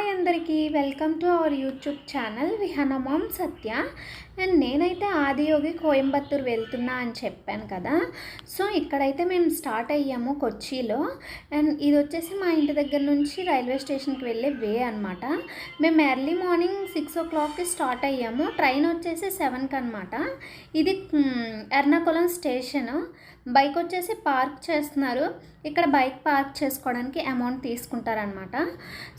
Hi అందరికీ welcome to our YouTube channel Vihana mom Satya. And నేనైతే ఆదియోగి కోయంబత్తూర్ వెళ్తున్నా అని చెప్పాను కదా. సో ఇక్కడైతే మేము స్టార్ట్ అయ్యాము కొచ్చిలో. అండ్ ఇది వచ్చేసి మా ఇంటి దగ్గర నుంచి రైల్వే స్టేషన్కి వెళ్ళే వే అనమాట మేము ఎర్లీ మార్నింగ్ సిక్స్ ఓ క్లాక్కి స్టార్ట్ అయ్యాము. ట్రైన్ వచ్చేసి సెవెన్కి అనమాట ఇది ఎర్నాకులం ఎర్నాకుళం స్టేషన్. బైక్ వచ్చేసి పార్క్ చేస్తున్నారు. ఇక్కడ బైక్ పార్క్ చేసుకోవడానికి అమౌంట్ తీసుకుంటారనమాట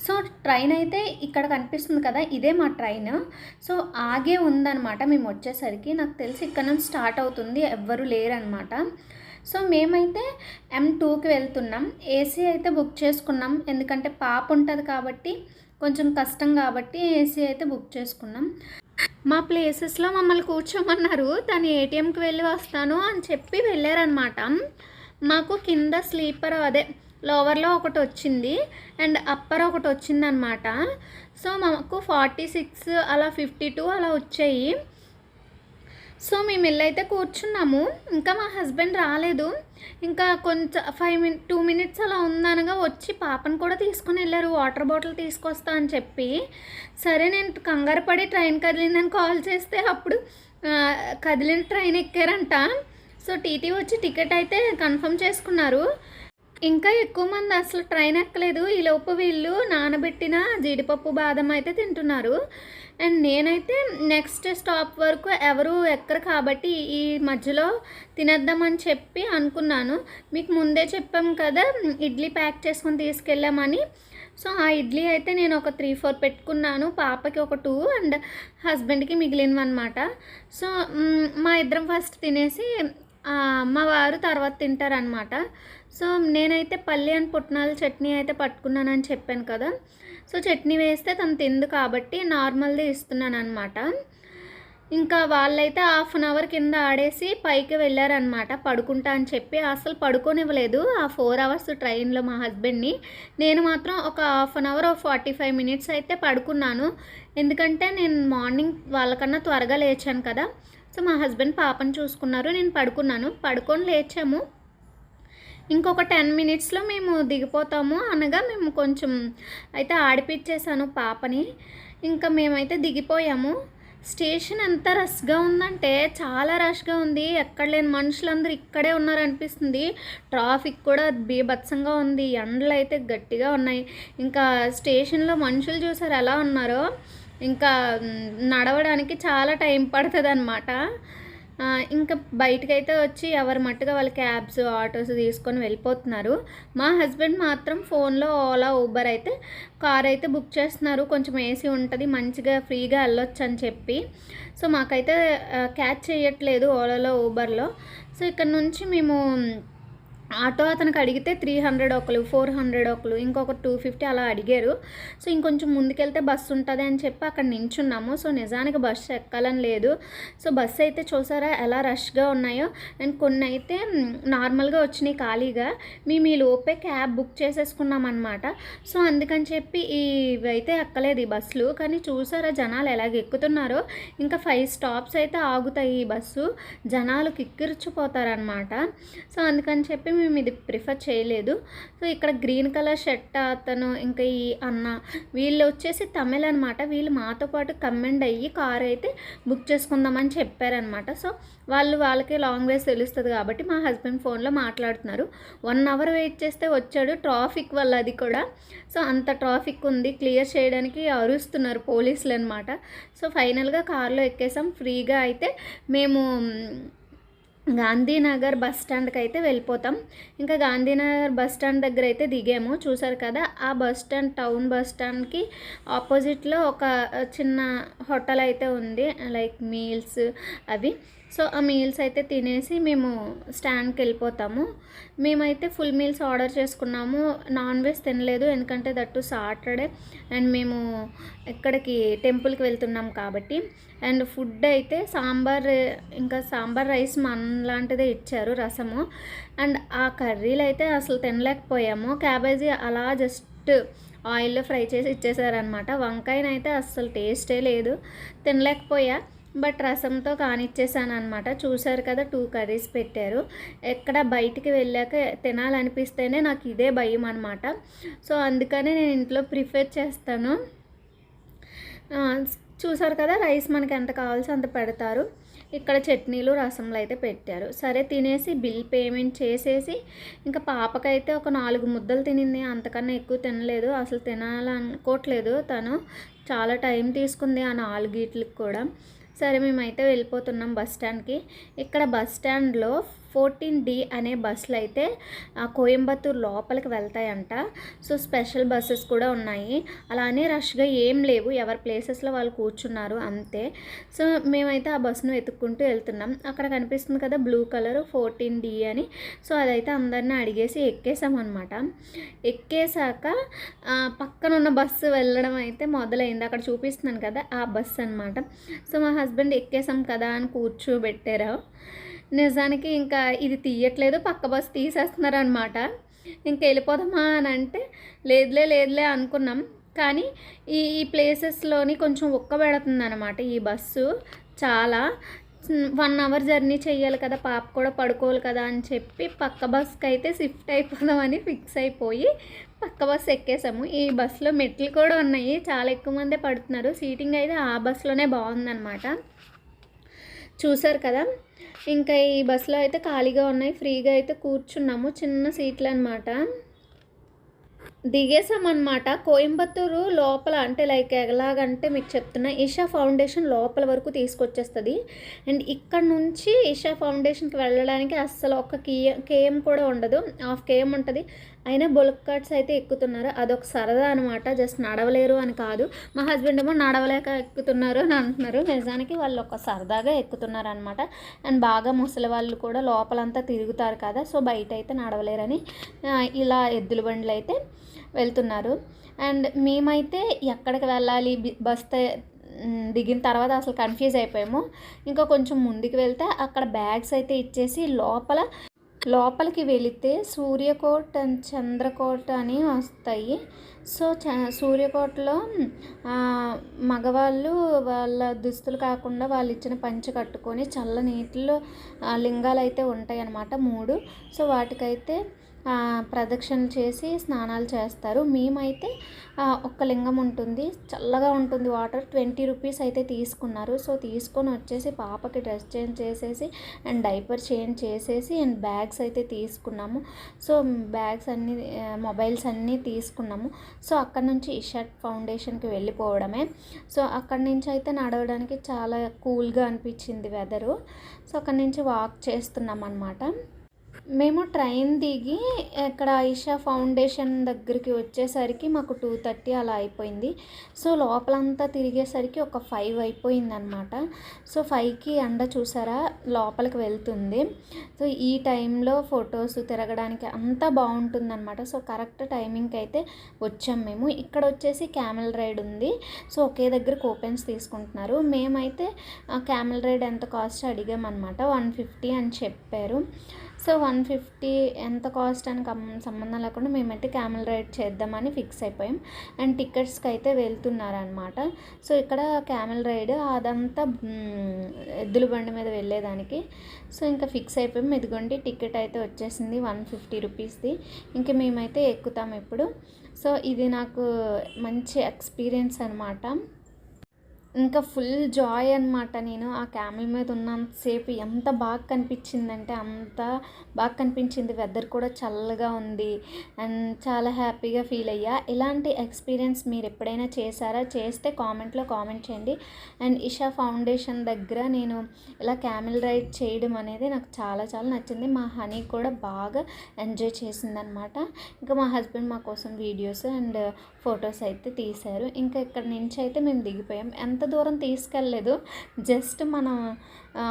సో ట్రైన్ అయితే ఇక్కడ కనిపిస్తుంది కదా ఇదే మా ట్రైన్. సో ఆగే ఉందనమాట మేము వచ్చేసరికి. నాకు తెలిసి ఇక్కడ నుంచి స్టార్ట్ అవుతుంది ఎవ్వరు లేరనమాట సో మేమైతే ఎం టూకి వెళ్తున్నాం. ఏసీ అయితే బుక్ చేసుకున్నాం. ఎందుకంటే పాప ఉంటుంది కాబట్టి కొంచెం కష్టం కాబట్టి ఏసీ అయితే బుక్ చేసుకున్నాం. మా ప్లేసెస్లో మమ్మల్ని కూర్చోమన్నారు. తను ఏటీఎంకి వెళ్ళి వస్తాను అని చెప్పి వెళ్ళారనమాట మాకు కింద స్లీపర్ అదే లోవర్లో ఒకటి వచ్చింది అండ్ అప్పర్ ఒకటి వచ్చిందనమాట సో మాకు ఫార్టీ సిక్స్ అలా ఫిఫ్టీ టూ అలా వచ్చాయి. సో మేము వెళ్ళైతే కూర్చున్నాము. ఇంకా మా హస్బెండ్ రాలేదు. ఇంకా కొంచెం ఫైవ్ మినిట్ టూ మినిట్స్ అలా ఉందనగా వచ్చి పాపను కూడా తీసుకుని వెళ్ళారు. వాటర్ బాటిల్ తీసుకొస్తా అని చెప్పి. సరే నేను కంగారు పడి ట్రైన్ కదిలిందని కాల్ చేస్తే అప్పుడు కదిలిన ట్రైన్ ఎక్కారంట. సో టీటీ వచ్చి టికెట్ అయితే కన్ఫర్మ్ చేసుకున్నారు. ఇంకా ఎక్కువ మంది అసలు ట్రైన్ ఎక్కలేదు. ఈ లోపు వీళ్ళు నానబెట్టిన జీడిపప్పు బాదం అయితే తింటున్నారు. అండ్ నేనైతే నెక్స్ట్ స్టాప్ వరకు ఎవరు ఎక్కరు కాబట్టి ఈ మధ్యలో తినేద్దామని చెప్పి అనుకున్నాను. మీకు ముందే చెప్పాం కదా ఇడ్లీ ప్యాక్ చేసుకొని తీసుకెళ్ళామని. సో ఆ ఇడ్లీ అయితే నేను ఒక త్రీ ఫోర్ పెట్టుకున్నాను. పాపకి ఒక టూ అండ్ హస్బెండ్కి మిగిలినవన్నమాట. సో మా ఇద్దరం ఫస్ట్ తినేసి మా వారు తర్వాత తింటారనమాట సో నేనైతే పల్లి అండ్ పుట్నాల చట్నీ అయితే పట్టుకున్నానని చెప్పాను కదా. సో చట్నీ వేస్తే తను తిందు కాబట్టి నార్మల్ది ఇస్తున్నాను అనమాట ఇంకా వాళ్ళైతే హాఫ్ అన్ అవర్ కింద ఆడేసి పైకి వెళ్ళారనమాట పడుకుంటా అని చెప్పి. అసలు పడుకోనివ్వలేదు. ఆ ఫోర్ అవర్స్ ట్రైన్లో మా హస్బెండ్ని నేను మాత్రం ఒక half an hour forty five minutes అయితే పడుకున్నాను. ఎందుకంటే నేను మార్నింగ్ వాళ్ళకన్నా త్వరగా లేచాను కదా. సో మా హస్బెండ్ పాపను చూసుకున్నారు. నేను పడుకున్నాను. పడుకొని లేచాము. ఇంకొక టెన్ మినిట్స్లో మేము దిగిపోతాము అనగా మేము కొంచెం అయితే ఆడిపించేసాను పాపని. ఇంకా మేమైతే దిగిపోయాము. స్టేషన్ ఎంత రష్గా ఉందంటే చాలా రష్గా ఉంది. ఎక్కడ లేని మనుషులందరూ ఇక్కడే ఉన్నారు అనిపిస్తుంది ట్రాఫిక్ కూడా బీభత్సంగా ఉంది. ఎండలు అయితే గట్టిగా ఉన్నాయి. ఇంకా స్టేషన్లో మనుషులు చూసారు ఎలా ఉన్నారో. ఇంకా నడవడానికి చాలా టైం పడుతుంది అనమాట ఇంకా బయటకైతే వచ్చి ఎవరి మట్టుగా వాళ్ళ క్యాబ్స్ ఆటోస్ తీసుకొని వెళ్ళిపోతున్నారు. మా హస్బెండ్ మాత్రం ఫోన్లో ఓలా ఊబర్ అయితే కార్ అయితే బుక్ చేస్తున్నారు. కొంచెం ఏసీ ఉంటుంది మంచిగా ఫ్రీగా వెళ్ళొచ్చు అని చెప్పి. సో మాకైతే క్యాచ్ చేయట్లేదు ఓలాలో ఊబర్లో. సో ఇక్కడ నుంచి మేము ఆటో అతనికి అడిగితే త్రీ హండ్రెడ్ ఒకరు ఫోర్ హండ్రెడ్ ఒకరు ఇంకొక టూ ఫిఫ్టీ అలా అడిగారు. సో ఇంకొంచెం ముందుకెళ్తే బస్సు ఉంటుంది అని చెప్పి అక్కడ నించున్నాము. సో నిజానికి బస్సు ఎక్కాలని లేదు. సో బస్సు అయితే చూసారా ఎలా రష్గా ఉన్నాయో? అండ్ కొన్ని అయితే నార్మల్గా వచ్చినాయి ఖాళీగా. మేము ఈ లోపే క్యాబ్ బుక్ చేసేసుకున్నాం అనమాట సో అందుకని చెప్పి ఇవైతే ఎక్కలేదు ఈ బస్సులు కానీ చూసారా జనాలు ఎలాగ ఎక్కుతున్నారో? ఇంకా ఫైవ్ స్టాప్స్ అయితే ఆగుతాయి ఈ బస్సు జనాలు కిక్కిరిచిపోతారనమాట సో అందుకని చెప్పి మేము ఇది ప్రిఫర్ చేయలేదు. సో ఇక్కడ గ్రీన్ కలర్ షర్ట్ అతను ఇంకా ఈ అన్న వీళ్ళు వచ్చేసి తమిళ్ అనమాట వీళ్ళు మాతో పాటు కమెండ్ అయ్యి కార్ అయితే బుక్ చేసుకుందామని చెప్పారనమాట సో వాళ్ళు వాళ్ళకి లాంగ్ వేస్ తెలుస్తుంది కాబట్టి మా హస్బెండ్ ఫోన్లో మాట్లాడుతున్నారు. వన్ అవర్ వెయిట్ చేస్తే వచ్చాడు ట్రాఫిక్ వల్ల అది కూడా. సో అంత ట్రాఫిక్ ఉంది. క్లియర్ చేయడానికి అరుస్తున్నారు పోలీసులు అనమాట సో ఫైనల్గా కార్లో ఎక్కేసాం. ఫ్రీగా అయితే మేము గాంధీనగర్ బస్ స్టాండ్కి అయితే వెళ్ళిపోతాం. ఇంకా గాంధీనగర్ బస్ స్టాండ్ దగ్గర అయితే దిగాము. చూసారు కదా ఆ బస్ స్టాండ్ టౌన్ బస్ స్టాండ్కి ఆపోజిట్లో ఒక చిన్న హోటల్ అయితే ఉంది. లైక్ మీల్స్ అవి. సో ఆ మీల్స్ అయితే తినేసి మేము స్టాండ్కి వెళ్ళిపోతాము. మేమైతే ఫుల్ మీల్స్ ఆర్డర్ చేసుకున్నాము. నాన్ వెజ్ తినలేదు ఎందుకంటే దట్టు సాటర్డే అండ్ మేము ఇక్కడికి టెంపుల్కి వెళ్తున్నాం కాబట్టి. అండ్ ఫుడ్ అయితే సాంబార్ ఇంకా సాంబార్ రైస్ మన లాంటిదే ఇచ్చారు రసము. అండ్ ఆ కర్రీలు అయితే అసలు తినలేకపోయాము. క్యాబేజీ అలా జస్ట్ ఆయిల్లో ఫ్రై చేసి ఇచ్చేసారనమాట వంకాయనైతే అస్సలు టేస్టే లేదు. తినలేకపోయా. బట్ రసంతో కానిచ్చేసాను అనమాట చూశారు కదా టూ కర్రీస్ పెట్టారు. ఎక్కడ బయటికి వెళ్ళాక తినాలనిపిస్తేనే నాకు ఇదే భయం అనమాట సో అందుకనే నేను ఇంట్లో ప్రిఫర్ చేస్తాను. చూసారు కదా రైస్ మనకి ఎంత కావాల్సో అంత పెడతారు. ఇక్కడ చట్నీలు రసంలు అయితే పెట్టారు. సరే తినేసి బిల్ పేమెంట్ చేసేసి ఇంకా పాపకైతే ఒక నాలుగు ముద్దలు తినింది. అంతకన్నా ఎక్కువ తినలేదు. అసలు తినాలనుకోవట్లేదు తను. చాలా టైం తీసుకుంది ఆ నాలుగిట్లకి కూడా. సరే మేమైతే వెళ్ళిపోతున్నాం బస్ స్టాండ్కి. ఇక్కడ బస్ స్టాండ్లో ఫోర్టీన్ డి అనే బస్సులు అయితే కోయంబత్తూరు కోయంబత్తూర్ లోపలికి వెళ్తాయంట. సో స్పెషల్ బస్సెస్ కూడా ఉన్నాయి. అలానే రష్గా ఏం లేవు. ఎవరి ప్లేసెస్లో వాళ్ళు కూర్చున్నారు అంతే. సో మేమైతే ఆ బస్సును వెతుక్కుంటూ వెళ్తున్నాం. అక్కడ కనిపిస్తుంది కదా బ్లూ కలర్ ఫోర్టీన్ డి అని. సో అదైతే అందరిని అడిగేసి ఎక్కేసామన్నమాట. ఎక్కేసాక పక్కన ఉన్న బస్సు వెళ్ళడం అయితే మొదలైంది. అక్కడ చూపిస్తున్నాను కదా ఆ బస్సు అనమాట సో మా హస్బెండ్ ఎక్కేసాం కదా అని కూర్చోబెట్టారు. నిజానికి ఇంకా ఇది తీయట్లేదు పక్క బస్సు తీసేస్తున్నారు అనమాట ఇంక వెళ్ళిపోదామా అని అంటే లేదులే లేదులే అనుకున్నాం. కానీ ఈ ఈ ప్లేసెస్లోని కొంచెం ఉక్క పెడుతుంది అనమాట ఈ బస్సు. చాలా. వన్ అవర్ జర్నీ చేయాలి కదా పాప కూడా పడుకోవాలి కదా అని చెప్పి పక్క బస్కి అయితే షిఫ్ట్ అయిపోదామని ఫిక్స్ అయిపోయి పక్క బస్సు ఎక్కేసాము. ఈ బస్సులో మెట్లు కూడా ఉన్నాయి చాలా ఎక్కువ మందే పడుతున్నారు. సీటింగ్ అయితే ఆ బస్సులోనే బాగుందన్నమాట. చూసారు కదా? ఇంకా ఈ బస్సులో అయితే ఖాళీగా ఉన్నాయి. ఫ్రీగా అయితే కూర్చున్నాము. చిన్న సీట్లు అనమాట దిగేసామన్నమాట కోయంబత్తూరు లోపల అంటే లైక్ ఎలాగంటే మీకు చెప్తున్నా ఈషా ఫౌండేషన్ లోపల వరకు తీసుకొచ్చేస్తుంది. అండ్ ఇక్కడ నుంచి ఈషా ఫౌండేషన్కి వెళ్ళడానికి అస్సలు ఒక కేఎం కేఎం కూడా ఉండదు. హాఫ్ కేఎం ఉంటుంది. అయినా బుల్క్ కార్ట్స్ అయితే ఎక్కుతున్నారు? అదొక సరదా అనమాట జస్ట్ నడవలేరు అని కాదు. మా హస్బెండ్ ఏమో నడవలేక ఎక్కుతున్నారు అని అంటున్నారు. నిజానికి వాళ్ళు ఒక సరదాగా ఎక్కుతున్నారు అనమాట అండ్ బాగా ముసలి వాళ్ళు కూడా లోపలంతా తిరుగుతారు కదా సో బయట అయితే నడవలేరని ఇలా ఎద్దుల బండ్లు అయితే వెళ్తున్నారు. అండ్ మేమైతే ఎక్కడికి వెళ్ళాలి? బస్ దిగిన తర్వాత అసలు కన్ఫ్యూజ్ అయిపోయాము. ఇంకా కొంచెం ముందుకు వెళ్తే అక్కడ బ్యాగ్స్ అయితే ఇచ్చేసి లోపల లోపలికి వెళితే సూర్యకోట్ అండ్ చంద్రకోట్ అని వస్తాయి. సో చ సూర్యకోటలో మగవాళ్ళు వాళ్ళ దుస్తులు కాకుండా వాళ్ళు ఇచ్చిన పంచె కట్టుకొని చల్ల నీటిలో లింగాలు అయితే ఉంటాయి అన్నమాట మూడు. సో వాటికైతే ప్రదక్షిణ చేసి స్నానాలు చేస్తారు. మేమైతే ఒక్క లింగం ఉంటుంది. చల్లగా ఉంటుంది వాటర్. ట్వంటీ రూపీస్ అయితే తీసుకున్నారు. సో తీసుకొని వచ్చేసి పాపకి డ్రెస్ చేంజ్ చేసేసి అండ్ డైపర్ చేంజ్ చేసేసి అండ్ బ్యాగ్స్ అయితే తీసుకున్నాము. సో బ్యాగ్స్ అన్నీ మొబైల్స్ అన్నీ తీసుకున్నాము. సో అక్కడ నుంచి ఇషాట్ ఫౌండేషన్కి వెళ్ళిపోవడమే. సో అక్కడి నుంచి అయితే నడవడానికి చాలా కూల్గా అనిపించింది వెదరు. సో అక్కడి నుంచి వాక్ చేస్తున్నాం అనమాట మేము ట్రైన్ దిగి ఇక్కడ ఐషా ఫౌండేషన్ దగ్గరికి వచ్చేసరికి మాకు టూ థర్టీ అలా అయిపోయింది. సో లోపలంతా తిరిగేసరికి ఒక ఫైవ్ అయిపోయింది అనమాట సో ఫైవ్కి ఎండ చూసారా? లోపలికి వెళ్తుంది. సో ఈ టైంలో ఫొటోస్ తిరగడానికి అంతా బాగుంటుంది అనమాట సో కరెక్ట్ టైమింగ్కి అయితే వచ్చాం మేము. ఇక్కడ వచ్చేసి క్యామెల్ రైడ్ ఉంది. సో ఒకే దగ్గర కూపెన్స్ తీసుకుంటున్నారు. మేమైతే క్యామెల్ రైడ్ ఎంత కాస్ట్ అడిగామన్నమాట. వన్ ఫిఫ్టీ అని చెప్పారు. సో వన్ ఫిఫ్టీ ఎంత కాస్ట్ అని సంబంధం లేకుండా మేమైతే క్యామెల్ రైడ్ చేద్దామని ఫిక్స్ అయిపోయాం. అండ్ టికెట్స్కి అయితే వెళ్తున్నారనమాట సో ఇక్కడ క్యామెల్ రైడ్ అదంతా ఎద్దుల బండి మీద వెళ్ళేదానికి. సో ఇంకా ఫిక్స్ అయిపోయాం. ఇదిగోండి టికెట్ అయితే వచ్చేసింది వన్ ఫిఫ్టీ రూపీస్ది. ఇంకా మేమైతే ఎక్కుతాం ఇప్పుడు. సో ఇది నాకు మంచి ఎక్స్పీరియన్స్ అనమాట ఇంకా ఫుల్ జాయ్ అనమాట నేను ఆ క్యామెల్ మీద ఉన్నంతసేపు ఎంత బాగా కనిపించిందంటే అంత బాగా కనిపించింది. వెదర్ కూడా చల్లగా ఉంది. అండ్ చాలా హ్యాపీగా ఫీల్ అయ్యా. ఇలాంటి ఎక్స్పీరియన్స్ మీరు ఎప్పుడైనా చేశారా? చేస్తే కామెంట్లో కామెంట్ చేయండి. అండ్ ఇషా ఫౌండేషన్ దగ్గర నేను ఇలా క్యామెల్ రైడ్ చేయడం అనేది నాకు చాలా చాలా నచ్చింది. మా హనీ కూడా బాగా ఎంజాయ్ చేసిందనమాట ఇంకా మా హస్బెండ్ మా కోసం వీడియోస్ అండ్ ఫొటోస్ అయితే తీశారు. ఇంకా ఇక్కడ నుంచి అయితే మేము దిగిపోయాం. ఎంత దూరం తీసుకెళ్ళలేదు. జస్ట్ మనం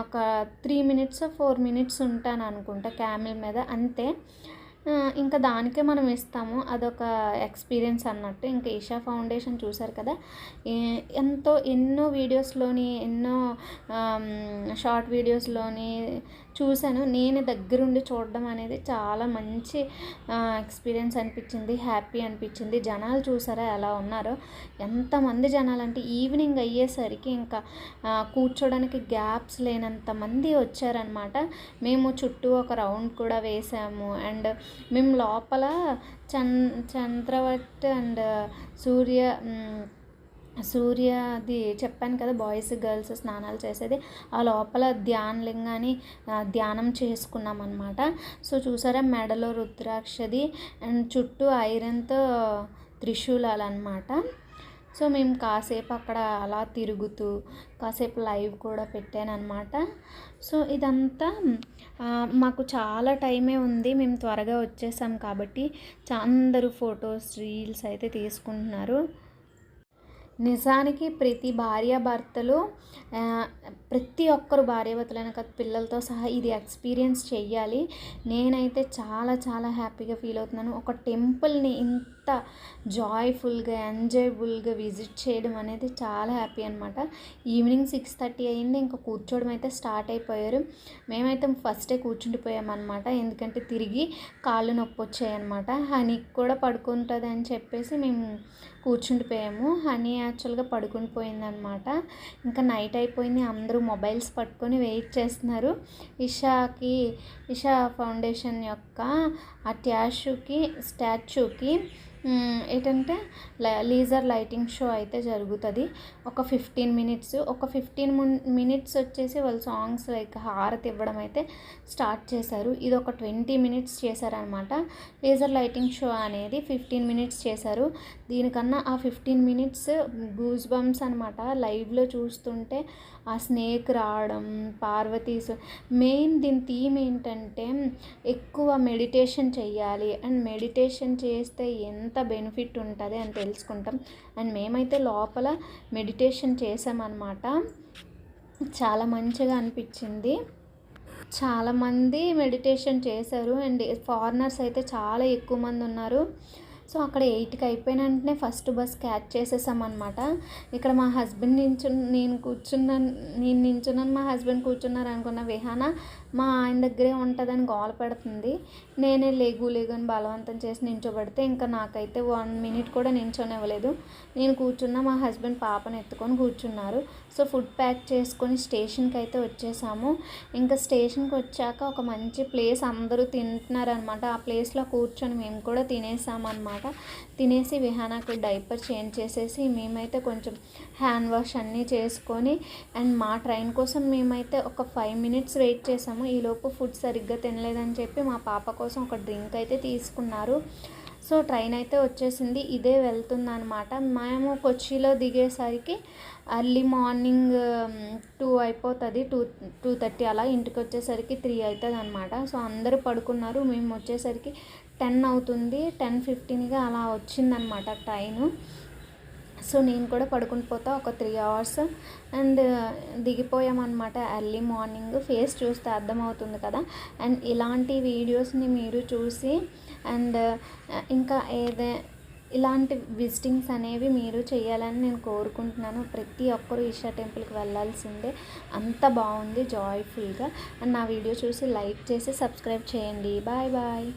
ఒక త్రీ మినిట్స్ ఫోర్ మినిట్స్ ఉంటాను అనుకుంటా క్యామిల్ మీద. అంతే. ఇంకా దానికే మనం ఇస్తాము. అదొక ఎక్స్పీరియన్స్ అన్నట్టు. ఇంకా ఈషా ఫౌండేషన్ చూసారు కదా. ఎంతో ఎన్నో వీడియోస్లోని ఎన్నో షార్ట్ వీడియోస్లోని చూశాను. నేను దగ్గరుండి చూడడం అనేది చాలా మంచి ఎక్స్పీరియన్స్ అనిపించింది. హ్యాపీ అనిపించింది. జనాలు చూసారా ఎలా ఉన్నారో? ఎంతమంది జనాలు అంటే ఈవినింగ్ అయ్యేసరికి ఇంకా కూర్చోడానికి గ్యాప్స్ లేనంత మంది వచ్చారనమాట మేము చుట్టూ ఒక రౌండ్ కూడా వేసాము. అండ్ మేము లోపల చంద్రవట్ అండ్ సూర్య సూర్య అది చెప్పాను కదా బాయ్స్ గర్ల్స్ స్నానాలు చేసేది. ఆ లోపల ధ్యానలింగాన్ని ధ్యానం చేసుకున్నాం అనమాట సో చూసారా మెడలో రుద్రాక్షది అండ్ చుట్టూ ఐరన్తో త్రిశూలాలు అనమాట సో మేము కాసేపు అక్కడ అలా తిరుగుతూ కాసేపు లైవ్ కూడా పెట్టాను అనమాట సో ఇదంతా మాకు చాలా టైమే ఉంది. మేము త్వరగా వచ్చేసాం కాబట్టి అందరూ ఫొటోస్ రీల్స్ అయితే తీసుకుంటున్నారు. నిజానికి ప్రతి భార్యాభర్తలు ప్రతి ఒక్కరు భార్యాభర్తలైన కాదు పిల్లలతో సహా ఇది ఎక్స్పీరియన్స్ చెయ్యాలి. నేనైతే చాలా చాలా హ్యాపీగా ఫీల్ అవుతున్నాను. ఒక టెంపుల్ని ఇంత జాయ్ఫుల్గా ఎంజాయబుల్గా విజిట్ చేయడం అనేది చాలా హ్యాపీ అనమాట ఈవినింగ్ సిక్స్ థర్టీ అయింది ఇంకా కూర్చోవడం అయితే స్టార్ట్ అయిపోయారు. మేమైతే ఫస్టే కూర్చుండిపోయామన్నమాట ఎందుకంటే తిరిగి కాళ్ళు నొప్పి వచ్చాయన్నమాట హనీకి కూడా పడుకుంటుంది అని చెప్పేసి మేము కూర్చుండిపోయాము. హనీ యాక్చువల్గా పడుకుని పోయిందనమాట ఇంకా నైట్ అయిపోయింది అందరూ మొబైల్స్ పట్టుకొని వెయిట్ చేస్తున్నారు. ఇషాకి ఇషా ఫౌండేషన్ యొక్క ఆ ట్యాషుకి స్టాచ్యూకి ఏంటంటే లేజర్ లైటింగ్ షో అయితే జరుగుతుంది. ఒక ఫిఫ్టీన్ మినిట్స్ ఒక ఫిఫ్టీన్ మినిట్స్ వచ్చేసి వాళ్ళు సాంగ్స్ లైక్ హారతి ఇవ్వడం అయితే స్టార్ట్ చేశారు. ఇది ఒక ట్వంటీ మినిట్స్ చేశారనమాట. లేజర్ లైటింగ్ షో అనేది ఫిఫ్టీన్ మినిట్స్ చేశారు. దీనికన్నా ఆ ఫిఫ్టీన్ మినిట్స్ గూస్ బంప్స్ అనమాట లైవ్లో చూస్తుంటే ఆ స్నేక్ రావడం పార్వతీస్ మెయిన్ దీని థీమ్ ఏంటంటే ఎక్కువ మెడిటేషన్ చేయాలి అండ్ మెడిటేషన్ చేస్తే ఎంత బెనిఫిట్ ఉంటుంది అని తెలుసుకుంటాం. అండ్ మేమైతే లోపల మెడిటేషన్ చేసామన్నమాట. చాలా మంచిగా అనిపించింది. చాలామంది మెడిటేషన్ చేశారు. అండ్ ఫారినర్స్ అయితే చాలా ఎక్కువ మంది ఉన్నారు. సో అక్కడ ఎయిట్కి అయిపోయిన వెంటనే ఫస్ట్ బస్ క్యాచ్ చేసేసామన్నమాట. ఇక్కడ మా హస్బెండ్ నించు నేను కూర్చున్నాను నేను నించున్నాను మా హస్బెండ్ కూర్చున్నారు అనుకున్న విహాన మా ఆయన దగ్గరే ఉంటుందని గోల పెడుతుంది. నేనే లేగు లేగు అని బలవంతం చేసి నించోబెడితే ఇంకా నాకైతే వన్ మినిట్ కూడా నించోనివ్వలేదు. నేను కూర్చున్న మా హస్బెండ్ పాపను ఎత్తుకొని కూర్చున్నారు. సో ఫుడ్ ప్యాక్ చేసుకొని స్టేషన్కి అయితే వచ్చేసాము. ఇంకా స్టేషన్కి వచ్చాక ఒక మంచి ప్లేస్ అందరూ తింటున్నారనమాట. ఆ ప్లేస్లో కూర్చొని మేము కూడా తినేసామన్నమాట తినేసి విహానాకి డైపర్ చేంజ్ చేసేసి మేమైతే కొంచెం హ్యాండ్ వాష్ అన్నీ చేసుకొని అండ్ మా ట్రైన్ కోసం మేమైతే ఒక ఫైవ్ మినిట్స్ వెయిట్ చేసాము. ఈలోపు ఫుడ్ సరిగ్గా తినలేదని చెప్పి మా పాప కోసం ఒక డ్రింక్ అయితే తీసుకున్నారు. సో ట్రైన్ అయితే వచ్చేసింది. ఇదే వెళ్తుందనమాట మేము కొచ్చిలో దిగేసరికి అర్లీ మార్నింగ్ టూ అయిపోతుంది. టూ టూ థర్టీ అలా ఇంటికి వచ్చేసరికి త్రీ అవుతుంది అనమాట సో అందరూ పడుకున్నారు. మేము వచ్చేసరికి టెన్ అవుతుంది. టెన్ ఫిఫ్టీన్గా అలా వచ్చిందనమాట ట్రైను. సో నేను కూడా పడుకుని పోతా ఒక త్రీ అవర్స్. అండ్ దిగిపోయామన్నమాట ఎర్లీ మార్నింగ్. ఫేస్ చూస్తే అర్థమవుతుంది కదా. అండ్ ఇలాంటి వీడియోస్ని మీరు చూసి అండ్ ఇంకా ఏదే ఇలాంటి విజిటింగ్స్ అనేవి మీరు చేయాలని నేను కోరుకుంటున్నాను. ప్రతి ఒక్కరూ ఈషా టెంపుల్కి వెళ్ళాల్సిందే. అంత బాగుంది జాయ్ఫుల్గా. అండ్ నా వీడియో చూసి లైక్ చేసి సబ్స్క్రైబ్ చేయండి. Bye bye.